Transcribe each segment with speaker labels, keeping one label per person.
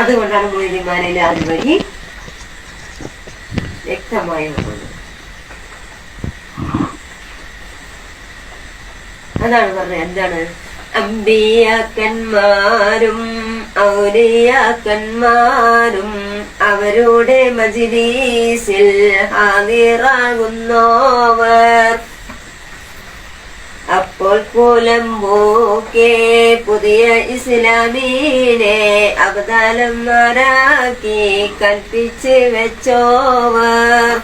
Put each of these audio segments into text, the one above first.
Speaker 1: അതുകൊണ്ടാണ് മൊയ്തിമാരിൽ അതുവഴി വ്യക്തമായി അതാണ് പറഞ്ഞത്. എന്താണ്? അമ്പിയാക്കന്മാരും ഔലിയാക്കന്മാരും അവരുടെ മജിലീസിൽ ഹാദിറാകുന്നോവർ. അപ്പോൾ കൂലമ്പൂക്കെ പുതിയ ഇസ്ലാമീനെ അബദാലം മാറാക്കി കൽപ്പിച്ച് വെച്ചോവർ.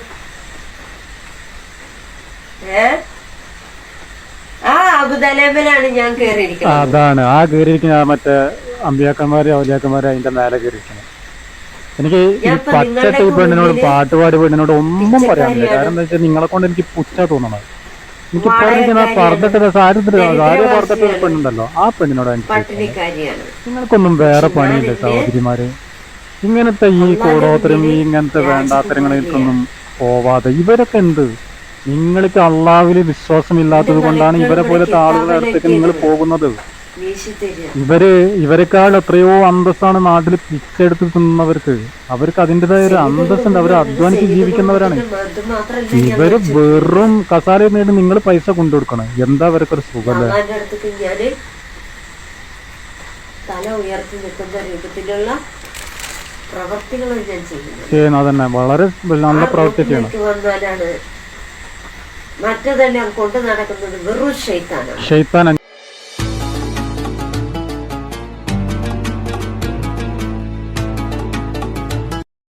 Speaker 1: ആ അബുദലബിലാണ് ഞാൻ
Speaker 2: അതാണ്. ആ കയറിയിരിക്കുന്ന മറ്റേ അമ്പിയാക്കന്മാര് ഔലിയാക്കന്മാരെ അതിന്റെ മേലെ കയറിയിരിക്കുന്നത് എനിക്ക് ഈ
Speaker 1: ഞാൻ ഇപ്പൊ
Speaker 2: പച്ച
Speaker 1: നിങ്ങളുടെ
Speaker 2: ടൈപ്പ് പെണ്ണിനോട് പാട്ടുപാടി പെണ്ണിനോട് ഒന്നും പറയാനില്ല
Speaker 1: പറ്റില്ല.
Speaker 2: കാരണം എന്താ വെച്ചാൽ നിങ്ങളെ കൊണ്ട് എനിക്ക് പുച്ച തോന്നണത്. എനിക്ക്. പറഞ്ഞിരിക്കുന്ന സാരി. പെണ്ണുണ്ടല്ലോ. ആ പെണ്ണിനോട് നിങ്ങൾക്കൊന്നും വേറെ പണിയില്ല സഹോദരിമാര്? ഇങ്ങനത്തെ ഈ കൂടോത്തരം ഈ ഇങ്ങനത്തെ
Speaker 1: വേണ്ടാത്തരങ്ങളിലൊന്നും
Speaker 2: വേണ്ടാത്തരങ്ങളിലേക്കൊന്നും പോവാതെ. ഇവരൊക്കെ എന്ത്? നിങ്ങൾക്ക് അള്ളാവിൽ വിശ്വാസമില്ലാത്തത് കൊണ്ടാണ് ഇവരെ പോലത്തെ ആളുകളുടെ അടുത്തേക്ക് നിങ്ങൾ പോകുന്നത്. ഇവർ ഇവരെക്കാൾ എത്രയോ അന്തസ്സാണ് നാട്ടിൽ പിച്ചെടുത്ത് തിന്നവർക്ക് അവർക്ക് അതിന്റെതായ ഒരു അന്തസ്സുണ്ട്. അവർ അധ്വാനിച്ച് ജീവിക്കുന്നവരാണ്. ഇവർ വെറും കസാല നേടി നിങ്ങൾ പൈസ കൊണ്ടുകൊടുക്കണം. എന്താ അവർക്കൊരു സുഖല്ലേ
Speaker 1: തല ഉയർത്തി നിൽക്കുന്ന രൂപത്തിലുള്ള പ്രവർത്തികൾ ഞാൻ ചെയ്യുന്നത്.
Speaker 2: അതന്നെ. വളരെ നല്ല പ്രവൃത്തി ചെയ്യണം
Speaker 1: വന്നാലാണ് മറ്റതെല്ലാം കൊണ്ടു നടക്കുന്നത് വെറും ഷെയ്ത്താനാണ്
Speaker 2: ഷെയ്ത്താൻ